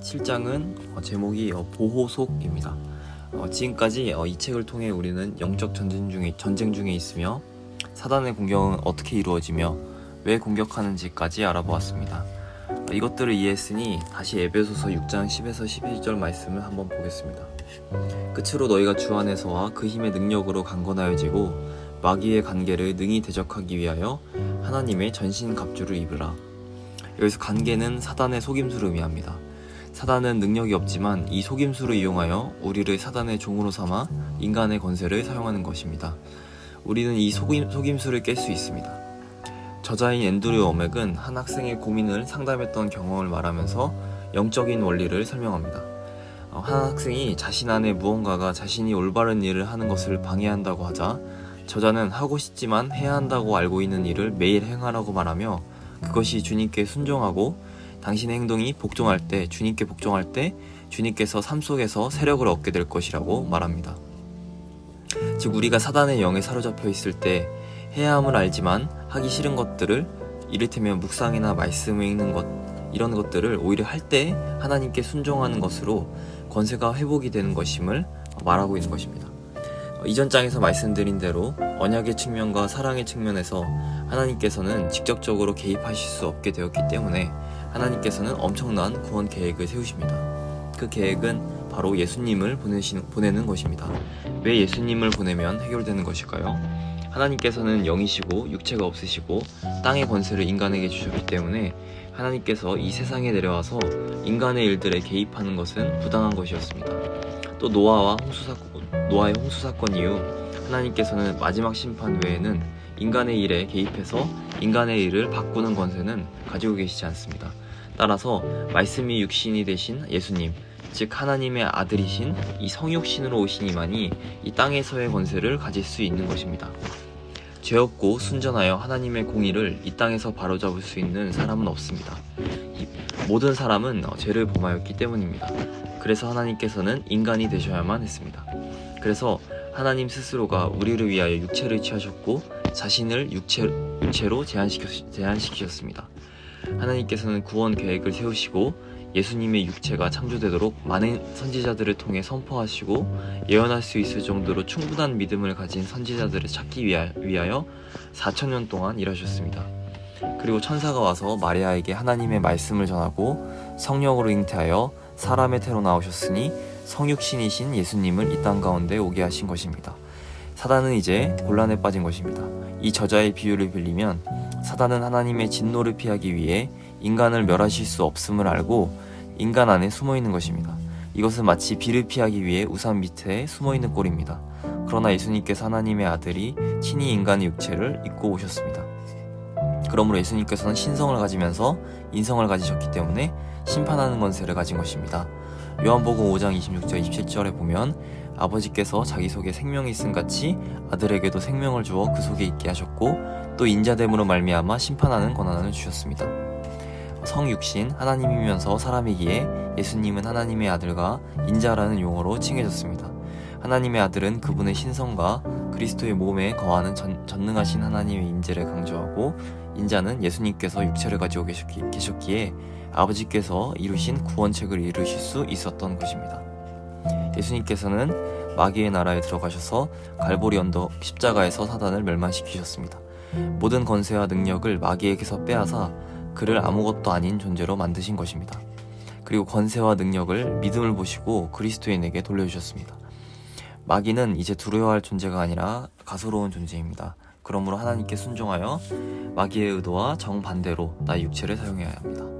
7장은 어, 제목이 어, 보호속입니다. 어, 지금까지 어, 이 책을 통해 우리는 영적 전쟁 중에 전쟁 중에 있으며 사단의 공격은 어떻게 이루어지며 왜 공격하는지까지 알아보았습니다. 어, 이것들을 이해했으니 다시 에베소서 6장 10에서 11절 말씀을 한번 보겠습니다. 끝으로 너희가 주 안에서와 그 힘의 능력으로 강건하여지고 마귀의 관계를 능히 대적하기 위하여 하나님의 전신 갑주를 입으라. 여기서 관계는 사단의 속임수를 의미합니다. 사단은 능력이 없지만 이 속임수를 이용하여 우리를 사단의 종으로 삼아 인간의 권세를 사용하는 것입니다. 우리는 이 속임, 속임수를 깰 수 있습니다. 저자인 앤드류 어맥은 한 학생의 고민을 상담했던 경험을 말하면서 영적인 원리를 설명합니다. 어, 한 학생이 자신 안에 무언가가 자신이 올바른 일을 하는 것을 방해한다고 하자 저자는 하고 싶지만 해야 한다고 알고 있는 일을 매일 행하라고 말하며 그것이 주님께 순종하고 당신의 행동이 복종할 때 주님께 복종할 때 주님께서 삶 속에서 세력을 얻게 될 것이라고 말합니다. 즉 우리가 사단의 영에 사로잡혀 있을 때 해야 함을 알지만 하기 싫은 것들을 이를테면 묵상이나 말씀을 읽는 것 이런 것들을 오히려 할 때 하나님께 순종하는 것으로 권세가 회복이 되는 것임을 말하고 있는 것입니다. 어, 이전 장에서 말씀드린 대로 언약의 측면과 사랑의 측면에서 하나님께서는 직접적으로 개입하실 수 없게 되었기 때문에 하나님께서는 엄청난 구원 계획을 세우십니다. 그 계획은 바로 예수님을 보내시는, 보내는 것입니다. 왜 예수님을 보내면 해결되는 것일까요? 하나님께서는 영이시고 육체가 없으시고 땅의 권세를 인간에게 주셨기 때문에 하나님께서 이 세상에 내려와서 인간의 일들에 개입하는 것은 부당한 것이었습니다. 또 노아와 홍수 사건, 노아의 홍수 사건 이후 하나님께서는 마지막 심판 외에는 인간의 일에 개입해서 인간의 일을 바꾸는 권세는 가지고 계시지 않습니다. 따라서 말씀이 육신이 되신 예수님, 즉 하나님의 아들이신 이 성육신으로 오신 이만이 이 땅에서의 권세를 가질 수 있는 것입니다. 죄 없고 순전하여 하나님의 공의를 이 땅에서 바로잡을 수 있는 사람은 없습니다. 이 모든 사람은 어, 죄를 범하였기 때문입니다. 그래서 하나님께서는 인간이 되셔야만 했습니다. 그래서 하나님 스스로가 우리를 위하여 육체를 취하셨고 자신을 육체, 육체로 제한시켜, 제한시키셨습니다. 하나님께서는 구원 계획을 세우시고 예수님의 육체가 창조되도록 많은 선지자들을 통해 선포하시고 예언할 수 있을 정도로 충분한 믿음을 가진 선지자들을 찾기 위하- 위하여 4천년 동안 일하셨습니다. 그리고 천사가 와서 마리아에게 하나님의 말씀을 전하고 성령으로 잉태하여 사람의 태로 나오셨으니 성육신이신 예수님을 이 땅 가운데 오게 하신 것입니다. 사단은 이제 곤란에 빠진 것입니다. 이 저자의 비유를 빌리면 사단은 하나님의 진노를 피하기 위해 인간을 멸하실 수 없음을 알고 인간 안에 숨어 있는 것입니다. 이것은 마치 비를 피하기 위해 우산 밑에 숨어 있는 꼴입니다. 그러나 예수님께서 하나님의 아들이 친히 인간의 육체를 입고 오셨습니다. 그러므로 예수님께서는 신성을 가지면서 인성을 가지셨기 때문에 심판하는 권세를 가진 것입니다. 요한복음 5장 26절 27절에 보면 아버지께서 자기 속에 생명이 있음 같이 아들에게도 생명을 주어 그 속에 있게 하셨고 또 인자됨으로 말미암아 심판하는 권한을 주셨습니다. 성육신 하나님이면서 사람이기에 예수님은 하나님의 아들과 인자라는 용어로 칭해졌습니다. 하나님의 아들은 그분의 신성과 그리스도의 몸에 거하는 전, 전능하신 하나님의 인재를 강조하고 인자는 예수님께서 육체를 가지고 계셨기, 계셨기에 아버지께서 이루신 구원책을 이루실 수 있었던 것입니다. 예수님께서는 마귀의 나라에 들어가셔서 갈보리 언덕 십자가에서 사단을 멸망시키셨습니다. 모든 권세와 능력을 마귀에게서 빼앗아 그를 아무것도 아닌 존재로 만드신 것입니다. 그리고 권세와 능력을 믿음을 보시고 그리스도인에게 돌려주셨습니다. 마귀는 이제 두려워할 존재가 아니라 가소로운 존재입니다. 그러므로 하나님께 순종하여 마귀의 의도와 정반대로 나의 육체를 사용해야 합니다.